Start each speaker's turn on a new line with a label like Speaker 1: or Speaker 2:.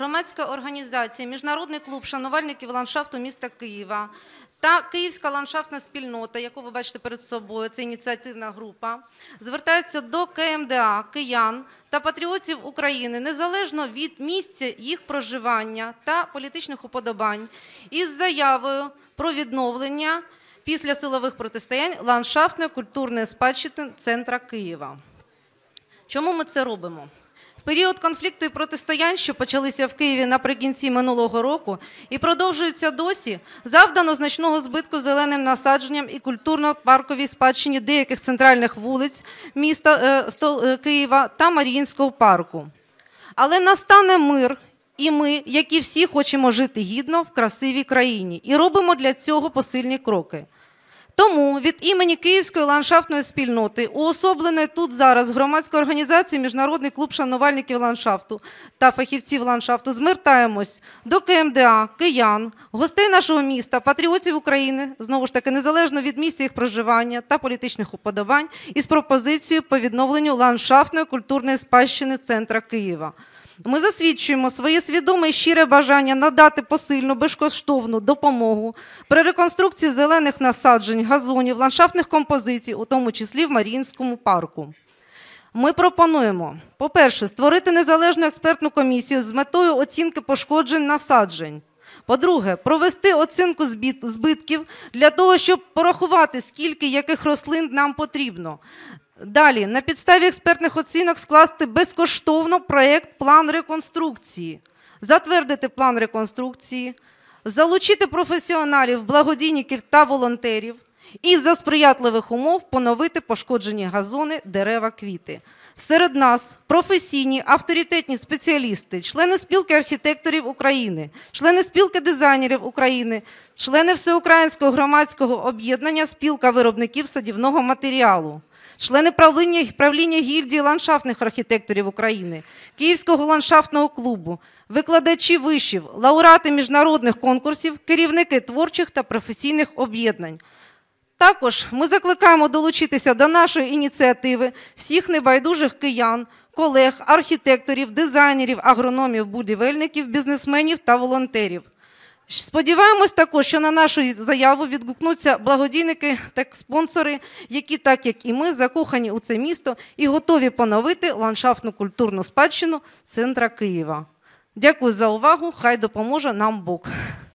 Speaker 1: громадська організація Міжнародний клуб шанувальників ландшафту міста Києва та Київська ландшафтна спільнота, яку ви бачите перед собою, це ініціативна група, звертаються до КМДА, киян та патріотів України незалежно від місця їх проживання та політичних уподобань із заявою про відновлення після силових протистоянь ландшафтної культурної спадщини центра Києва. Чому ми це робимо? В період конфлікту і протистоянь, що почалися в Києві наприкінці минулого року і продовжуються досі, завдано значного збитку зеленим насадженням і культурно-парковій спадщині деяких центральних вулиць міста е, стол- е, Києва та Маріїнського парку. Але настане мир, і ми, як і всі, хочемо жити гідно в красивій країні і робимо для цього посильні кроки. Тому від імені Київської ландшафтної спільноти, уособленої тут зараз громадської організації Міжнародний клуб шанувальників ландшафту та фахівців ландшафту, звертаємось до КМДА, киян, гостей нашого міста, патріотів України, знову ж таки, незалежно від місця їх проживання та політичних уподобань, із пропозицією по відновленню ландшафтної культурної спадщини центра Києва. Ми засвідчуємо своє свідоме і щире бажання надати посильну безкоштовну допомогу при реконструкції зелених насаджень, газонів, ландшафтних композицій, у тому числі в Маріїнському парку. Ми пропонуємо, по-перше, створити незалежну експертну комісію з метою оцінки пошкоджень насаджень. По-друге, провести оцінку збитків для того, щоб порахувати, скільки яких рослин нам потрібно. Далі, на підставі експертних оцінок скласти безкоштовно проєкт план реконструкції, затвердити план реконструкції, залучити професіоналів, благодійників та волонтерів і за сприятливих умов поновити пошкоджені газони, дерева, квіти. Серед нас професійні авторитетні спеціалісти, члени спілки архітекторів України, члени спілки дизайнерів України, члени Всеукраїнського громадського об'єднання Спілка виробників садівного матеріалу члени правління, правління гільдії ландшафтних архітекторів України, Київського ландшафтного клубу, викладачі вишів, лауреати міжнародних конкурсів, керівники творчих та професійних об'єднань. Також ми закликаємо долучитися до нашої ініціативи всіх небайдужих киян, колег, архітекторів, дизайнерів, агрономів, будівельників, бізнесменів та волонтерів. Сподіваємось також, що на нашу заяву відгукнуться благодійники та спонсори, які, так як і ми, закохані у це місто і готові поновити ландшафтну культурну спадщину центра Києва. Дякую за увагу. Хай допоможе нам Бог.